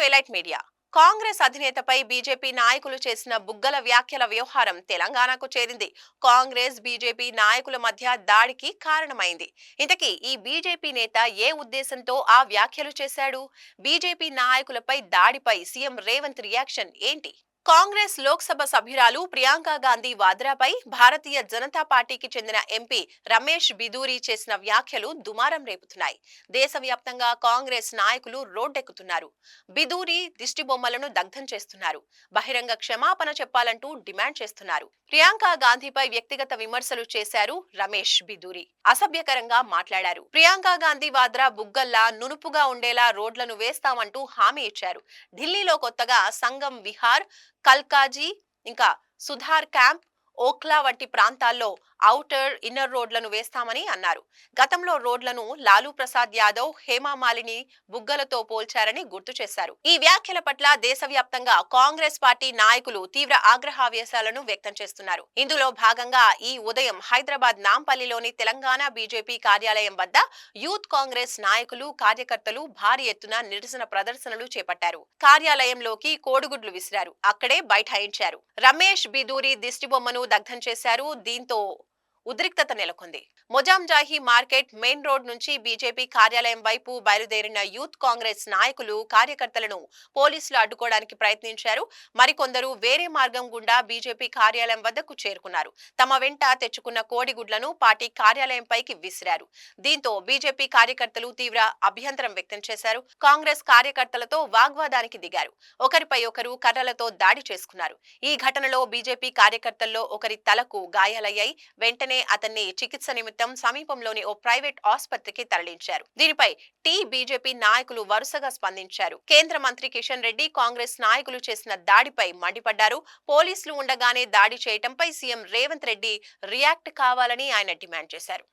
To elite media. Congress అధినేతపై BJP నాయకులు చేసిన బుగ్గల వ్యాఖ్యల వ్యవహారం తెలంగాణకు చేరింది. కాంగ్రెస్ బీజేపీ నాయకుల మధ్య దాడికి కారణమైంది. ఇంతకీ ఈ బీజేపీ నేత ఏ ఉద్దేశంతో ఆ వ్యాఖ్యలు చేశాడు? బీజేపీ నాయకులపై దాడిపై సీఎం రేవంత్ రియాక్షన్ ఏంటి? కాంగ్రెస్ లోక్సభ సభ్యురాలు ప్రియాంక గాంధీ వాద్రాపై భారతీయ జనతా పార్టీకి చెందిన ఎంపీ రమేష్ బిదూరి చేసిన వ్యాఖ్యలు దుమారం రేపుతున్నాయి. దేశవ్యాప్తంగా కాంగ్రెస్ నాయకులు రోడ్డెక్కుతున్నారు. బిదూరి దిష్టిబొమ్మలను దగ్ధం చేస్తున్నారు. బహిరంగ క్షమాపణ చెప్పాలంటూ డిమాండ్ చేస్తున్నారు. ప్రియాంక గాంధీపై వ్యక్తిగత విమర్శలు చేశారు రమేష్ బిదూరి. అసభ్యకరంగా మాట్లాడారు. ప్రియాంక గాంధీ వాద్రా బుగ్గల్లా నునుపుగా ఉండేలా రోడ్లను వేస్తామంటూ హామీ ఇచ్చారు. ఢిల్లీలో కొత్తగా సంగం విహార్ కల్కాజీ ఇంకా సుధార్ క్యాంప్ ఓఖ్లా వంటి ప్రాంతాల్లో ఔటర్ ఇన్నర్ రోడ్లను వేస్తామని అన్నారు. గతంలో రోడ్లను లాలూ ప్రసాద్ యాదవ్ హేమామాలిని బుగ్గలతో పోల్చారని గుర్తు చేశారు. ఈ వ్యాఖ్యల పట్ల దేశవ్యాప్తంగా కాంగ్రెస్ పార్టీ నాయకులు తీవ్ర ఆగ్రహావేశాలను వ్యక్తం చేస్తున్నారు. ఇందులో భాగంగా ఈ ఉదయం హైదరాబాద్ నాంపల్లిలోని తెలంగాణ బీజేపీ కార్యాలయం వద్ద యూత్ కాంగ్రెస్ నాయకులు కార్యకర్తలు భారీ ఎత్తున నిరసన ప్రదర్శనలు చేపట్టారు. కార్యాలయంలోకి కోడిగుడ్లు విసిరారు. అక్కడే బైఠాయించారు. రమేష్ బిదూరి దిష్టిబొమ్మను దగ్ధం చేశారు. దీంతో ఉద్రిక్తత నెలకొంది. మొజాంజాహి మార్కెట్ మెయిన్ రోడ్ నుంచి బీజేపీ కార్యాలయం వైపు బయలుదేరిన యూత్ కాంగ్రెస్ నాయకులు కార్యకర్తలను పోలీసులు అడ్డుకోవడానికి ప్రయత్నించారు. మరికొందరు వేరే మార్గం గుండా బీజేపీ కార్యాలయం వద్దకు చేరుకున్నారు. తమ వెంట తెచ్చుకున్న కోడిగుడ్లను పార్టీ కార్యాలయంపైకి విసిరారు. దీంతో బీజేపీ కార్యకర్తలు తీవ్ర అభ్యంతరం వ్యక్తం చేశారు. కాంగ్రెస్ కార్యకర్తలతో వాగ్వాదానికి దిగారు. ఒకరిపై ఒకరు కర్రలతో దాడి చేసుకున్నారు. ఈ ఘటనలో బీజేపీ కార్యకర్తల్లో ఒకరి తలకు గాయాలయ్యాయి. వెంటనే అతన్ని చికిత్స నిమిత్తం సమీపంలోని ఓ ప్రైవేట్ ఆసుపత్రికి తరలించారు. దీనిపై టీ బీజేపీ నాయకులు వరుసగా స్పందించారు. కేంద్ర మంత్రి కిషన్ రెడ్డి కాంగ్రెస్ నాయకులు చేసిన దాడిపై మండిపడ్డారు. పోలీసులు ఉండగానే దాడి చేయటంపై సీఎం రేవంత్ రెడ్డి రియాక్ట్ కావాలని ఆయన డిమాండ్ చేశారు.